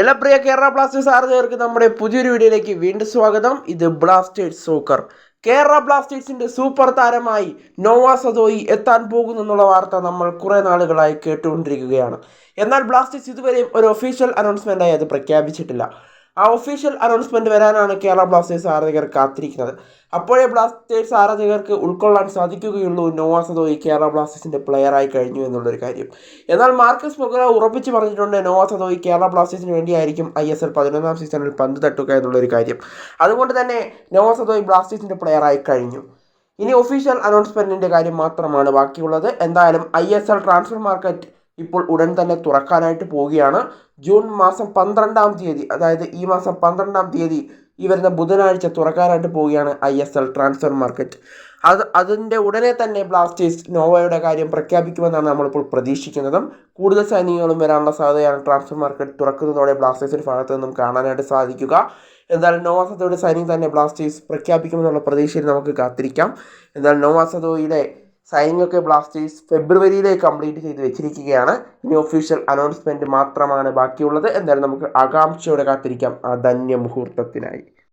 എല്ലാ പ്രിയ കേരള ബ്ലാസ്റ്റേഴ്സ് ആരാധകർക്ക് നമ്മുടെ പുതിയൊരു വീഡിയോയിലേക്ക് വീണ്ടും സ്വാഗതം. ഇത് ബ്ലാസ്റ്റേഴ്സ് സോക്കർ. കേരള ബ്ലാസ്റ്റേഴ്സിന്റെ സൂപ്പർ താരമായി നോവ സദോയി എത്താൻ പോകുന്നു എന്നുള്ള വാർത്ത നമ്മൾ കുറേ നാളുകളായി കേട്ടുകൊണ്ടിരിക്കുകയാണ്. എന്നാൽ ബ്ലാസ്റ്റേഴ്സ് ഇതുവരെയും ഒരു ഒഫീഷ്യൽ അനൗൺസ്മെന്റായി അത് പ്രഖ്യാപിച്ചിട്ടില്ല. ആ ഒഫീഷ്യൽ അനൗൺസ്മെന്റ് വരാനാണ് കേരള ബ്ലാസ്റ്റേഴ്സ് ആരാധകർ കാത്തിരിക്കുന്നത്. അപ്പോഴേ ബ്ലാസ്റ്റേഴ്സ് ആരാധകർക്ക് ഉൾക്കൊള്ളാൻ സാധിക്കുകയുള്ളൂ. നോവാ സദോയി കേരള ബ്ലാസ്റ്റേഴ്സിന്റെ പ്ലെയറായി കഴിഞ്ഞു എന്നുള്ളൊരു കാര്യം. എന്നാൽ മാർക്കസ് മൊഗല ഉറപ്പിച്ച് പറഞ്ഞിട്ടുണ്ട് നോവാ സദോയി കേരള ബ്ലാസ്റ്റേഴ്സിന് വേണ്ടിയായിരിക്കും ഐ എസ് എൽ പതിനൊന്നാം സീസണിൽ പന്ത് തട്ടുക എന്നുള്ളൊരു കാര്യം. അതുകൊണ്ട് തന്നെ നോവാ സദോയി ബ്ലാസ്റ്റേഴ്സിന്റെ പ്ലെയറായി കഴിഞ്ഞു. ഇനി ഒഫീഷ്യൽ അനൗൺസ്മെന്റിന്റെ കാര്യം മാത്രമാണ് ബാക്കിയുള്ളത്. എന്തായാലും I S L transfer market ഇപ്പോൾ ഉടൻ തന്നെ തുറക്കാനായിട്ട് പോവുകയാണ്. ജൂൺ മാസം പന്ത്രണ്ടാം തീയതി അതായത് ഈ മാസം പന്ത്രണ്ടാം തീയതി ഈ വരുന്ന ബുധനാഴ്ച തുറക്കാനായിട്ട് പോവുകയാണ് I S L transfer market. അത് അതിന്റെ ഉടനെ തന്നെ ബ്ലാസ്റ്റേഴ്സ് നോവയുടെ കാര്യം പ്രഖ്യാപിക്കുമെന്നാണ് നമ്മളിപ്പോൾ പ്രതീക്ഷിക്കുന്നതും. കൂടുതൽ സൈനികങ്ങളും വരാനുള്ള സാധ്യതയാണ് ട്രാൻസ്ഫർ മാർക്കറ്റ് തുറക്കുന്നതോടെ ബ്ലാസ്റ്റേഴ്സിന്റെ ഭാഗത്ത് നിന്നും കാണാനായിട്ട് സാധിക്കുക. എന്തായാലും നോവാസതോയുടെ സൈനിങ് തന്നെ ബ്ലാസ്റ്റേഴ്സ് പ്രഖ്യാപിക്കുമെന്നുള്ള പ്രതീക്ഷയിൽ നമുക്ക് കാത്തിരിക്കാം. എന്നാൽ നോവാസതോയുടെ സൈനിങ് ഒക്കെ ബ്ലാസ്റ്റേഴ്സ് ഫെബ്രുവരിയിലെ കംപ്ലീറ്റ് ചെയ്ത് വെച്ചിരിക്കുകയാണ്. ഇനി ഒഫീഷ്യൽ അനൗൺസ്മെന്റ് മാത്രമാണ് ബാക്കിയുള്ളത്. എന്തായാലും നമുക്ക് ആകാംക്ഷയോടെ കാത്തിരിക്കാം. ആ ധന്യ മുഹൂർത്തത്തിനായി.